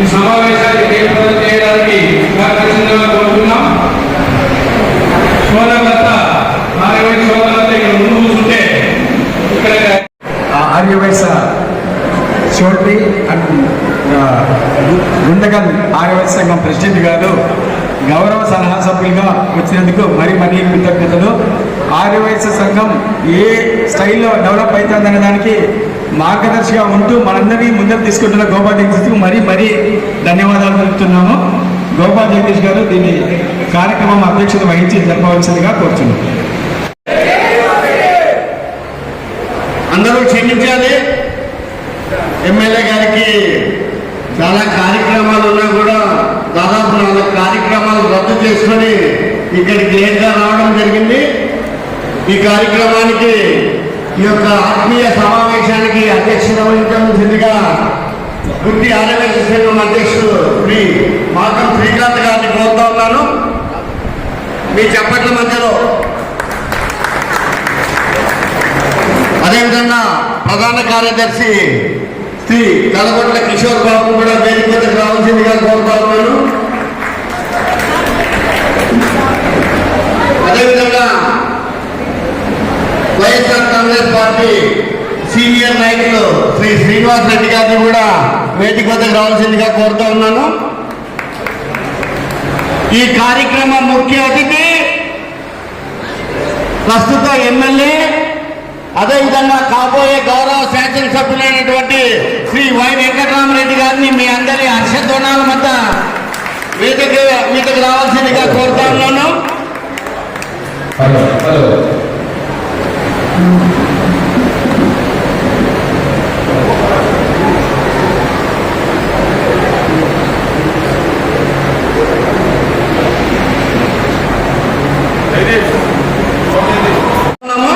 ఈ సమావేశాన్ని జయప్రదం చేయడానికి సహకరించాలని కోరుతున్నాం. సోదరులంతా నాలుగు సోదరులంతా ఇక్కడ ముందు కూర్చుంటే ఇక్కడ ఆర్యవైశ్య చోట్రి అండ్ గుండగల్ ఆర్యవైశ్య సంఘం ప్రెసిడెంట్ గారు గౌరవ సలహా సభ్యులుగా వచ్చినందుకు మరి మరీ కృతజ్ఞతలు. ఆర్యవైశ్య సంఘం ఏ స్టైల్లో డెవలప్ అవుతుందనే దానికి మార్గదర్శిగా ఉంటూ మనందరినీ ముందుకు తీసుకుంటున్న గోపాల్ జగదీష్కు మరీ మరీ ధన్యవాదాలు తెలుపుతున్నాము. గోపాల్ జగదీష్ గారు దీని కార్యక్రమం అధ్యక్షత వహించి జరపవలసిందిగా కోరుచున్నాం. అందరూ క్షమించాలి. ఎమ్మెల్యే గారికి చాలా కార్యక్రమాలు ఉన్నా కూడా దాదాపు నాలుగు కార్యక్రమాలు రద్దు చేసుకొని ఇక్కడికి లేట్గా రావడం జరిగింది. ఈ కార్యక్రమానికి ఈ యొక్క ఆత్మీయ సమావేశానికి అధ్యక్షత చెందిగా గుర్తి ఆర్యవేశ సంఘం అధ్యక్షుడు శ్రీ మాకం శ్రీకాంత్ గారిని కోరుతా ఉన్నాను. మీ చెప్పట్ల మధ్యలో. అదేవిధంగా ప్రధాన కార్యదర్శి శ్రీ కలగొట్ల కిషోర్ బాబు కూడా వేదిక మీదకి రావాల్సిందిగా కోరుతా ఉన్నాను. అదేవిధంగా వైఎస్ఆర్ కాంగ్రెస్ పార్టీ సీనియర్ నాయకులు శ్రీ శ్రీనివాస్ రెడ్డి గారిని కూడా వేదిక వద్దకు రావాల్సిందిగా కోరుతా ఉన్నాను. ఈ కార్యక్రమ ముఖ్య అతిథి ప్రస్తుత ఎమ్మెల్యే అదేవిధంగా కాబోయే గౌరవ శాసనసభ్యులైనటువంటి శ్రీ వై వెంకటరామరెడ్డి గారిని మీ అందరి హర్షధ్వనాల మధ్య వేదిక మీదకి రావాల్సిందిగా కోరుతా ఉన్నాను. హలో హలో ఉన్నాము.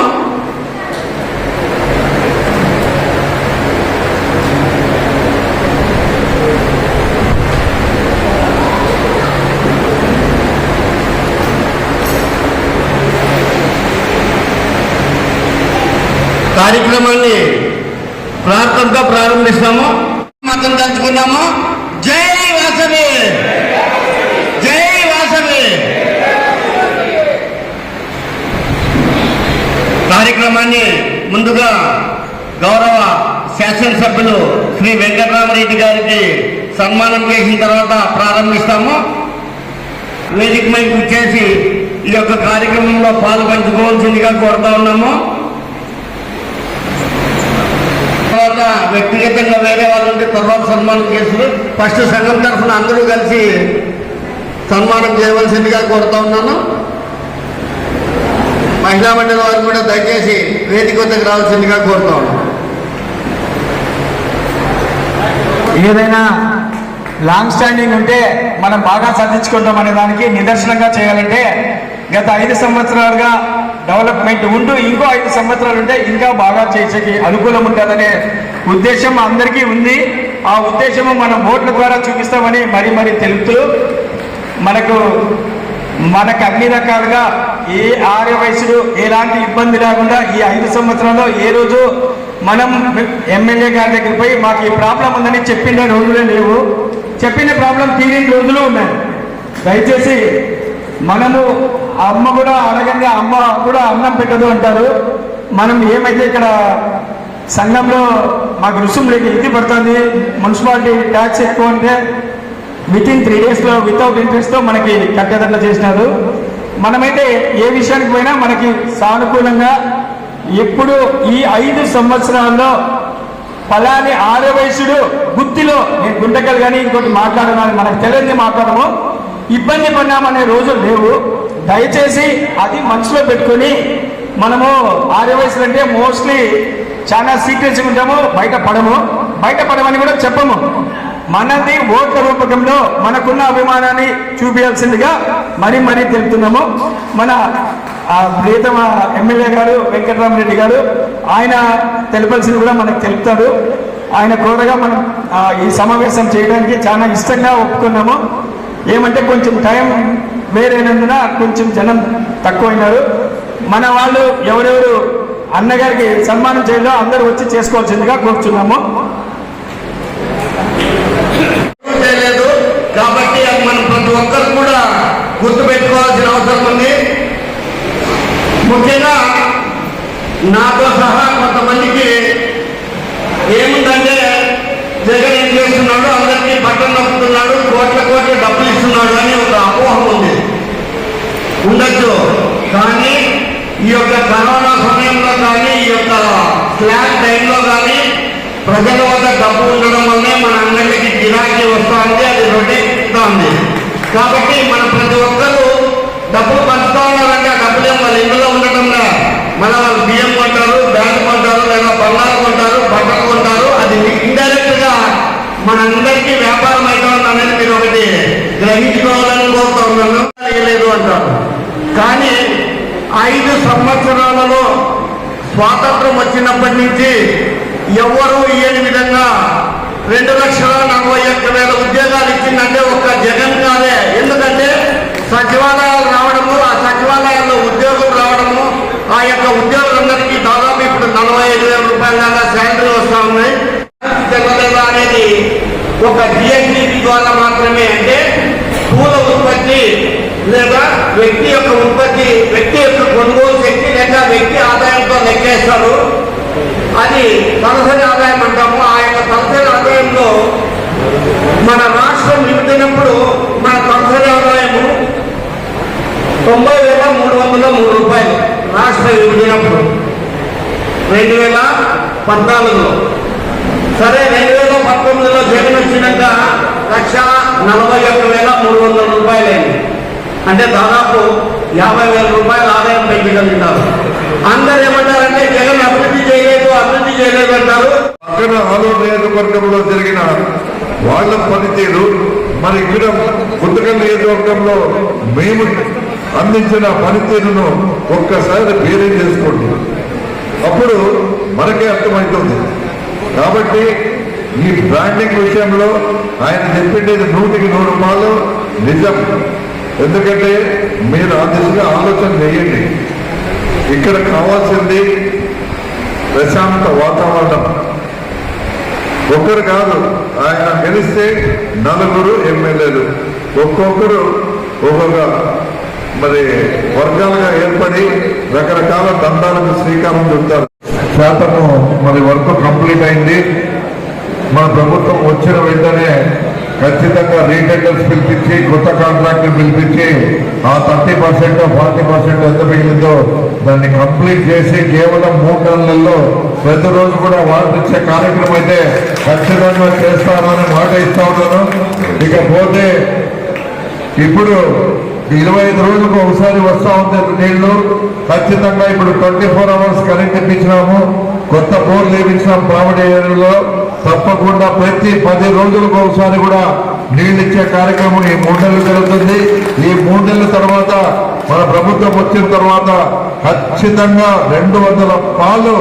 కార్యక్రమాన్ని ప్రార్థనతో ప్రారంభిస్తాము. మతం తలుచుకున్నాము జై వాసవి. జై వాసవి. కార్యక్రమాన్ని ముందుగా గౌరవ శాసనసభ్యులు శ్రీ వెంకటరామరెడ్డి గారికి సన్మానం చేసిన తర్వాత ప్రారంభిస్తాము. వేదిక మీద చేసి ఈ యొక్క కార్యక్రమంలో పాలు పంచుకోవాల్సిందిగా కోరుతా ఉన్నాము తర్వాత వ్యక్తిగతంగా వేరే వాళ్ళు ఉంటే తర్వాత సన్మానం చేస్తారు ఫస్ట్ సంఘం తరఫున అందరూ కలిసి సన్మానం చేయవలసిందిగా కోరుతా ఉన్నాను. మహిళా మండలి వారు కూడా దయచేసి వేదిక వద్దకు రావాల్సిందిగా కోరుతా ఉన్నాను. ఏదైనా లాంగ్ స్టాండింగ్ ఉంటే మనం బాగా సాధించుకుంటాం అనే దానికి నిదర్శనంగా చేయాలంటే గత ఐదు సంవత్సరాలుగా డెవలప్మెంట్ ఉంటూ ఇంకో ఐదు సంవత్సరాలు ఉంటే ఇంకా బాగా చేసేకి అనుకూలం ఉంటుందనే ఉద్దేశం అందరికీ ఉంది. ఆ ఉద్దేశము మనం ఓట్ల ద్వారా చూపిస్తామని మరీ మరీ తెలుపుతూ మనకు మనకు అన్ని రకాలుగా ఏ ఆర్య వయసుడు ఎలాంటి ఇబ్బంది లేకుండా ఈ ఐదు సంవత్సరాల్లో ఏ రోజు మనం ఎమ్మెల్యే గారి దగ్గర పోయి మాకు ఈ ప్రాబ్లం ఉందని చెప్పిన రోజులే లేవు. చెప్పిన ప్రాబ్లం తీరిన రోజులు ఉన్నాయి. దయచేసి మనము అమ్మ కూడా అడగంగా అమ్మ కూడా అన్నం పెట్టదు అంటారు. మనం ఏమైతే ఇక్కడ సంఘంలో మాకు రుసుములకి ఇది పడుతుంది మున్సిపాలిటీ ట్యాక్స్ ఎక్కువ అంటే విత్ ఇన్ త్రీ డేస్లో వితౌట్ ఇంట్రెస్ట్తో మనకి కట్టేదట్లా చేసినారు. మనమైతే ఏ విషయానికి పోయినా మనకి సానుకూలంగా ఎప్పుడు ఈ ఐదు సంవత్సరాల్లో ఫలాని ఆరవయసుడు గుత్తిలో నేను గుంటకలు కానీ ఇంకోటి మాట్లాడమని మనకు తెలియదు మాట్లాడము. ఇబ్బంది పడినామనే రోజులు లేవు. దయచేసి అది మనసులో పెట్టుకొని మనము ఆరే వయసులు అంటే మోస్ట్లీ చాలా సీక్రెట్స్ ఉంటాము బయట పడము. బయట పడమని కూడా చెప్పము. మనది ఓట్ల రూపకంలో మనకున్న అభిమానాన్ని చూపించాల్సిందిగా మరీ మరీ తెలుపుతున్నాము. మన ఆ ప్రియతమ ఎమ్మెల్యే గారు వెంకటరామరెడ్డి గారు ఆయన తెలపాల్సింది కూడా మనకు తెలుపుతాడు ఆయన కోరగా మనం ఈ సమావేశం చేయడానికి చాలా ఇష్టంగా ఒప్పుకున్నాము. ఏమంటే కొంచెం టైం వేరైనందున కొంచెం జనం తక్కువైనారు. మన వాళ్ళు ఎవరెవరు అన్నగారికి సన్మానం చేయాలో అందరూ వచ్చి చేసుకోవాల్సిందిగా కోరుచున్నాము. చేయలేదు. కాబట్టి అది మనం ప్రతి ఒక్కరు కూడా గుర్తుపెట్టుకోవాల్సిన అవసరం ఉంది. ముఖ్యంగా నాతో సహా కొంతమందికి ఏముందంటే జగన్ ఏం చేస్తున్నాడు అందరికీ బట్టలు నొక్కుతున్నాడు కోట్ల చేస్తున్నాడు అని ఒక అపోహం ఉంది. ఉండొచ్చు. కానీ ఈ యొక్క కరోనా సమయంలో కానీ ఈ యొక్క ఫ్లాట్ టైంలో కానీ ప్రజల వద్ద డబ్బు ఉండడం వల్లే మన అందరికీ గిరాకీ వస్తుంది అది రొట్టెస్తుంది కాబట్టి మన ప్రతి ఒక్కరూ డబ్బులు పంచుతా ఉన్నారంటే ఆ డబ్బులు ఏం వాళ్ళ ఇంట్లో ఉండటంలా మన వాళ్ళు బియ్యం కొంటారు బ్యాంక్ కొంటారు లేదా బంగారు కొంటారు బట్టలు కొంటారు. అది ఇండైరెక్ట్గా మనందరికీ వ్యాపారం అవుతుంది అనేది మీరు ఒకటి గ్రహించుకోవాలని కోరుతా ఉన్నాను లేదు అంటారు కానీ ఐదు సంవత్సరాలలో స్వాతంత్రం వచ్చినప్పటి నుంచి ఎవరు ఇయ్యని విధంగా రెండు లక్షల నలభై ఒక్క వేల ఉద్యోగాలు ఇచ్చిందంటే ఒక్క జగన్ గారే ఎందుకంటే సచివాలయాలు రావడము ఆ సచివాలయాల్లో ఉద్యోగులు రావడము ఆ యొక్క ఉద్యోగులందరికీ దాదాపు ఇప్పుడు నలభై ఐదు వేల రూపాయల దాకా శాలరీ వస్తా ఉన్నాయి తెల్లలేదా అనేది ఒక జిఎస్టీ ద్వారా మాత్రమే అంటే వ్యక్తి యొక్క ఉత్పత్తి వ్యక్తి యొక్క కొనుగోలు శక్తి లేక వ్యక్తి ఆదాయంతో లెక్కేస్తారు అది తలసరి ఆదాయం అంటాము. ఆ యొక్క తలసరి ఆదాయంలో మన రాష్ట్రం విభజనప్పుడు మన తలసరి ఆదాయము తొంభై వేల మూడు వందల మూడు రూపాయలు రాష్ట్ర విభజనప్పుడు రెండు వేల పద్నాలుగులో. సరే రెండు వేల పంతొమ్మిదిలో జగన్ వచ్చినాక లక్ష నలభై ఒక్క వేల మూడు వందల రూపాయలైంది. అంటే దాదాపు యాభై వేల రూపాయల ఆదాయం పెంచగలుగుతారు అందరు ఏమంటారంటే జగన్ అభివృద్ధి చేయలేదు అభివృద్ధి చేయలేదు అంటారు. అక్కడ ఆలూరు నియోజకవర్గంలో జరిగిన వాళ్ళ పనితీరు మరి ఇక్కడ గుంతకల్ నియోజకవర్గంలో మేము అందించిన పనితీరును ఒక్కసారి బేరీ చేసుకోండి. అప్పుడు మనకే అర్థమవుతుంది కాబట్టి ఈ బ్రాండింగ్ విషయంలో ఆయన చెప్పిండేది నూటికి నూరు రూపాయలు నిజం. ఎందుకంటే మీరు ఆ దిశగా ఆలోచన చేయండి. ఇక్కడ కావాల్సింది ప్రశాంత వాతావరణం. ఒక్కరు కాదు ఆయన గెలిస్తే నలుగురు ఎమ్మెల్యేలు. ఒక్కొక్కరు ఒక్కొక్క మరి వర్గాలుగా ఏర్పడి రకరకాల దండాలకు శ్రీకారం చుట్టారు. శాతము మరి వర్క్ కంప్లీట్ అయింది. మన ప్రభుత్వం వచ్చిన వెంటనే ఖచ్చితంగా రీటెండర్స్ పిలిపించి కొత్త కాంట్రాక్ట్ పిలిపించి ఆ థర్టీ పర్సెంట్ ఫార్టీ పర్సెంట్ ఎంత మిగిలిందో దాన్ని కంప్లీట్ చేసి కేవలం మూడు నెలల్లో ప్రతిరోజు కూడా వాటర్ ఇచ్చే కార్యక్రమం అయితే ఖచ్చితంగా చేస్తానని మాట ఇస్తా ఉన్నాను. ఇకపోతే ఇప్పుడు ఇరవై ఐదు రోజులకు ఒకసారి వస్తా ఉంది నీళ్ళు. ఖచ్చితంగా ఇప్పుడు ట్వంటీ ఫోర్ అవర్స్ కరెంట్ ఇప్పించినాము. కొత్త బోర్ లేపించినాం. పావడి ఏరియాలో. తప్పకుండా ప్రతి పది రోజులకు ఒకసారి కూడా నీళ్ళు ఇచ్చే కార్యక్రమం ఈ మూడు నెలలు జరుగుతుంది. ఈ మూడు నెలల తర్వాత మన ప్రభుత్వం వచ్చిన తర్వాత ఖచ్చితంగా రెండు వందల పాలు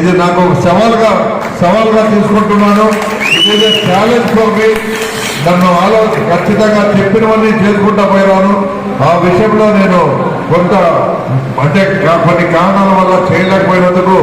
ఇది నాకు ఒక సవాల్గా సవాల్గా తీసుకుంటున్నాను. ఇది ఛాలెంజ్ కోపి నన్ను ఆలోచన ఖచ్చితంగా చెప్పినవన్నీ చేసుకుంటా పోయినాను. ఆ విషయంలో నేను కొంత అంటే కొన్ని కారణాల వల్ల చేయలేకపోయినందుకు